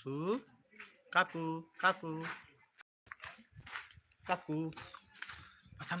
কাসু কাকু কাকু কাকু। থাম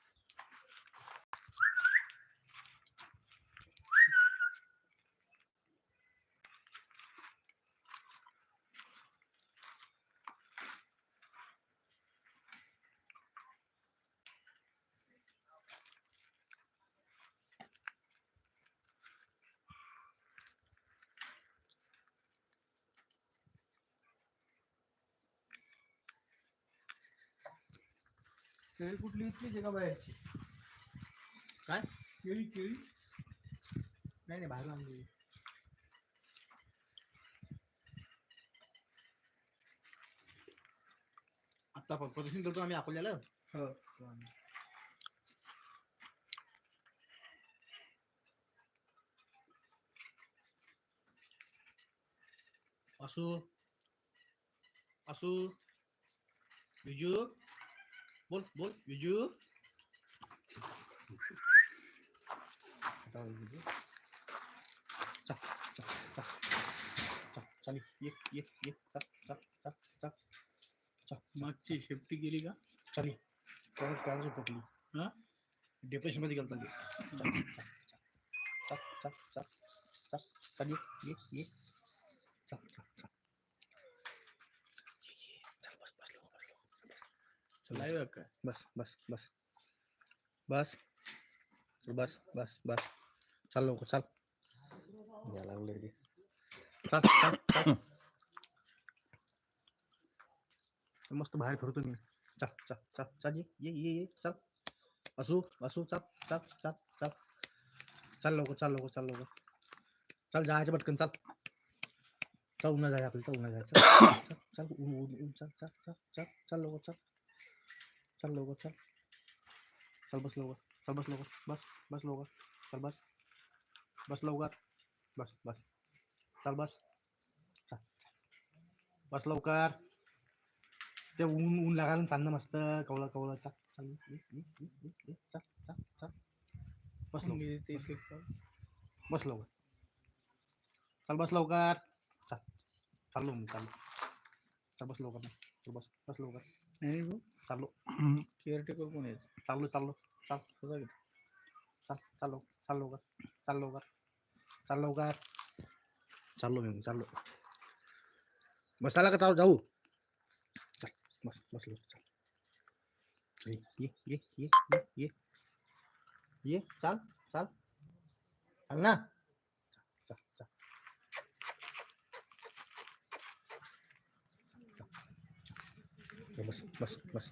केळी कुठली इथली का बाहेरची? काय? केळी केळी? नाही नाही बाहेर आणली आता प्रदर्शन करतो आम्ही अकोल्याला हो. असू असू विजू बोल बोल विजू आता विजू. चा, चा, चा, चा, चाली ये ये ये चा, चा, चा, चा, चा, मागची शेफ्टी गेली का चाली परत काय पटली हा? डिप्रेशन मध्ये गेलता ते. चा, चा, चा, चा, चा, चाली ये ये चा, चा, चा. Live काय बस बस बस बस बस बस बस चाल लवकर चाल या लागले रे चाल चाल चाल मस्त बाहेर फिरतो मी चाल चाल चाल चाल ये ये ये ये चाल असू असू चाल चाल चाल चाल चाल लवकर चाल लवकर चाल लवकर चाल जायचं पटकन चाल चल उन्हा जायचं आपल्याला चल उन्हा जायचं चल चल ऊन ऊन ऊन चाल चाल चाल चाल चाल लवकर चाल चल लवकर चल चल बस लवकर चल बस लवकर बस बस लवकर चल बस बस लवकर बस बस चल बस चल बस लवकर ते ऊन ऊन लागायला चालणं मस्त कवळं कवळं चल चल ये, ये, ये, ये, ये, चल चल चल बस लवकर मी ते ते का? बस लवकर चल बस लवकर चल चाललो मी चाललो चल बस लवकर ना चल बस बस लवकर नाही भाऊ चाललो केअरटेकर कोण आहे चाल? चाल चाल. चाल चाल मी चाललो बसायला का चालू जाऊ. चल बस बस चाल. ये ये ये ये. ये चाल चाल. चाल ना? चल बस बस बस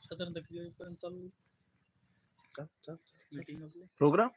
साधारणतः किती वाजेपर्यंत चालू चल चल मीटिंग आपली प्रोग्राम